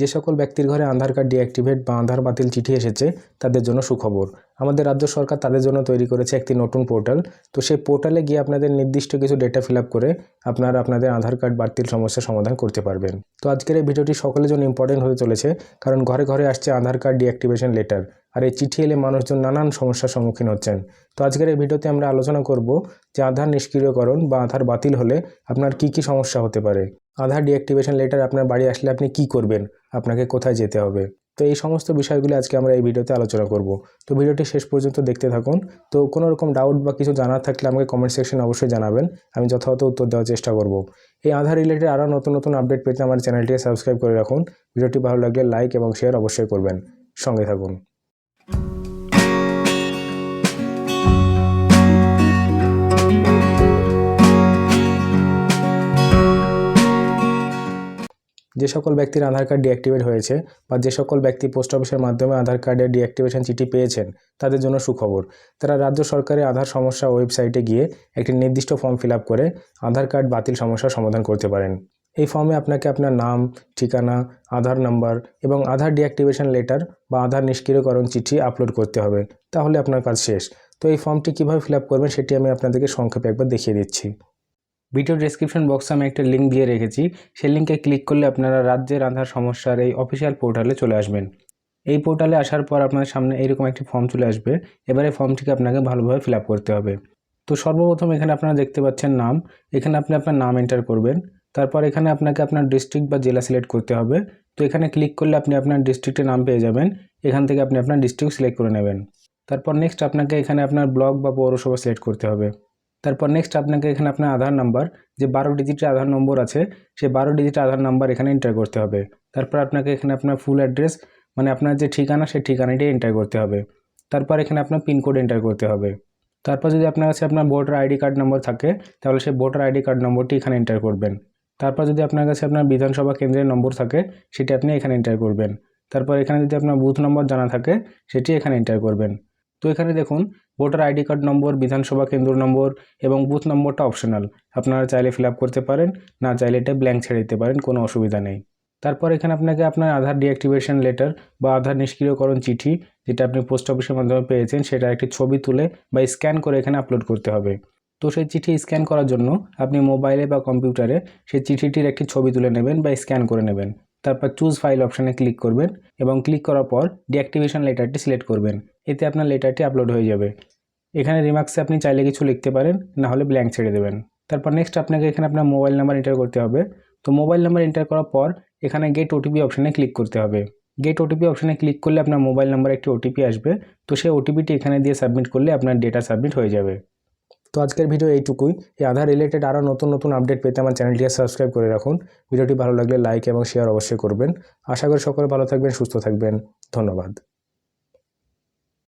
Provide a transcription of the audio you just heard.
যে সকল ব্যক্তির ঘরে আধার কার্ড ডিঅ্যাক্টিভেট বা আধার বাতিল চিঠি এসেছে, তাদের জন্য সুখবর। আমাদের রাজ্য সরকার তাদের জন্য তৈরি করেছে একটি নতুন পোর্টাল। তো সেই পোর্টালে গিয়ে আপনাদের নির্দিষ্ট কিছু ডেটা ফিল করে আপনারা আপনাদের আধার কার্ড বাতিল সমস্যার সমাধান করতে পারবেন। তো আজকের এই ভিডিওটি সকলের জন্য ইম্পর্টেন্ট হতে চলেছে, কারণ ঘরে ঘরে আসছে আধার কার্ড ডিঅ্যাক্টিভেশন লেটার আর এই চিঠি এলে মানুষজন নানান সমস্যার সম্মুখীন হচ্ছেন। তো আজকের এই ভিডিওতে আমরা আলোচনা করব যে আধার নিষ্ক্রিয়করণ বা আধার বাতিল হলে আপনার কি কি সমস্যা হতে পারে। আধার ডিঅ্যাক্টিভেশন লেটার আপনার বাড়ি আসলে আপনি কি করবেন, আপনাকে কোথায় যেতে হবে। তো এই সমস্ত বিষয়গুলি আজকে আমরা এই ভিডিওতে আলোচনা করব। তো ভিডিওটি শেষ পর্যন্ত দেখতে থাকুন। তো কোনো রকম ডাউট বা কিছু জানার থাকলে আমাকে কমেন্ট সেকশনে অবশ্যই জানাবেন। আমি যথাযথ উত্তর দেওয়ার চেষ্টা করব। এই আধার রিলেটেড আরও নতুন নতুন আপডেট পেতে আমার চ্যানেলটিকে সাবস্ক্রাইব করে রাখুন। ভিডিওটি ভালো লাগলে লাইক এবং শেয়ার অবশ্যই করবেন। সঙ্গে থাকুন। যে সকল ব্যক্তির আধার কার্ড ডিঅ্যাক্টিভেট হয়েছে বা যে সকল ব্যক্তি পোস্ট অফিসের মাধ্যমে আধার কার্ডের ডিঅ্যাক্টিভেশন চিঠি পেয়েছেন, তাদের জন্য সুখবর। তারা রাজ্য সরকারের আধার সমস্যা ওয়েবসাইটে গিয়ে একটি নির্দিষ্ট ফর্ম ফিল করে আধার কার্ড বাতিল সমস্যার সমাধান করতে পারেন। এই ফর্মে আপনাকে আপনার নাম, ঠিকানা, আধার নাম্বার এবং আধার ডিঅ্যাক্টিভেশন লেটার বা আধার নিষ্ক্রিয়করণ চিঠি আপলোড করতে হবে। তাহলে আপনার কাজ শেষ। তো এই ফর্মটি কীভাবে ফিল করবেন সেটি আমি আপনাদেরকে সংক্ষেপে একবার দেখিয়ে দিচ্ছি। ভিডিও ডেসক্রিপশন বক্সে আমি একটা লিঙ্ক দিয়ে রেখেছি। সেই লিঙ্কে ক্লিক করলে আপনারা রাজ্যে আধার সমস্যার এই অফিসিয়াল পোর্টালে চলে আসবেন। এই পোর্টালে আসার পর আপনার সামনে এইরকম একটি ফর্ম চলে আসবে। এবারে ফর্মটিকে আপনাকে ভালোভাবে ফিল করতে হবে। তো সর্বপ্রথম এখানে আপনারা দেখতে পাচ্ছেন নাম। এখানে আপনি আপনার নাম এন্টার করবেন। তারপর এখানে আপনাকে আপনার ডিস্ট্রিক্ট বা জেলা সিলেক্ট করতে হবে। তো এখানে ক্লিক করলে আপনি আপনার ডিস্ট্রিক্টের নাম পেয়ে যাবেন। এখান থেকে আপনি আপনার ডিস্ট্রিক্ট সিলেক্ট করে নেবেন। তারপর নেক্সট আপনাকে এখানে আপনার ব্লক বা পৌরসভা সিলেক্ট করতে হবে। তারপর নেক্সট আপনাকে এখানে আপনার আধার নাম্বার যে বারো ডিজিটের আধার নম্বর আছে, সেই বারো ডিজিটের আধার নাম্বার এখানে এন্টার করতে হবে। তারপর আপনাকে এখানে আপনার ফুল অ্যাড্রেস মানে আপনার যে ঠিকানা, সেই ঠিকানাটি এন্টার করতে হবে। তারপর এখানে আপনার পিনকোড এন্টার করতে হবে। তারপর যদি আপনার কাছে আপনার ভোটার আইডি কার্ড নম্বর থাকে, তাহলে সেই ভোটার আইডি কার্ড নম্বরটি এখানে এন্টার করবেন। তারপর যদি আপনার কাছে আপনার বিধানসভা কেন্দ্রের নম্বর থাকে, সেটি আপনি এখানে এন্টার করবেন। তারপর এখানে যদি আপনার বুথ নম্বর জানা থাকে, সেটি এখানে এন্টার করবেন। তো এখানে দেখুন, ভোটার আইডি কার্ড নম্বর, বিধানসভা কেন্দ্র নম্বর এবং বুথ নম্বরটা অপশনাল আপনারা চাইলে ফিল করতে পারেন, না চাইলে এটা ব্ল্যাঙ্ক ছেড়ে দিতে পারেন, কোনো অসুবিধা নেই। তারপর এখানে আপনাকে আপনার আধার ডিঅ্যাক্টিভেশন লেটার বা আধার নিষ্ক্রিয়করণ চিঠি, যেটা আপনি পোস্ট অফিসের মাধ্যমে পেয়েছেন, সেটা একটি ছবি তুলে বা স্ক্যান করে এখানে আপলোড করতে হবে। তো সেই চিঠি স্ক্যান করার জন্য আপনি মোবাইলে বা কম্পিউটারে সেই চিঠিটির একটি ছবি তুলে নেবেন বা স্ক্যান করে নেবেন। তারপর চুজ ফাইল অপশানে ক্লিক করবেন এবং ক্লিক করার পর ডিঅ্যাক্টিভেশন লেটারটি সিলেক্ট করবেন। এতে আপনার লেটারটি আপলোড হয়ে যাবে। এখানে রিমার্কসে আপনি চাইলে কিছু লিখতে পারেন, না হলে ব্ল্যাঙ্ক ছেড়ে দেবেন। তারপর নেক্সট আপনাকে এখানে আপনার মোবাইল নাম্বার এন্টার করতে হবে। তো মোবাইল নাম্বার এন্টার করার পর এখানে গেট ওটিপি অপশানে ক্লিক করতে হবে। গেট ওটিপি অপশানে ক্লিক করলে আপনার মোবাইল নাম্বার একটি ওটিপি আসবে। তো সেই ওটিপিটি এখানে দিয়ে সাবমিট করলে আপনার ডেটা সাবমিট হয়ে যাবে। তো আজকের ভিডিও এইটুকুই। এই আধার রিলেটেড আরও নতুন নতুন আপডেট পেতে আমার চ্যানেলটি সাবস্ক্রাইব করে রাখুন। ভিডিওটি ভালো লাগলে লাইক এবং শেয়ার অবশ্যই করবেন। আশা করি সকলে ভালো থাকবেন, সুস্থ থাকবেন। ধন্যবাদ।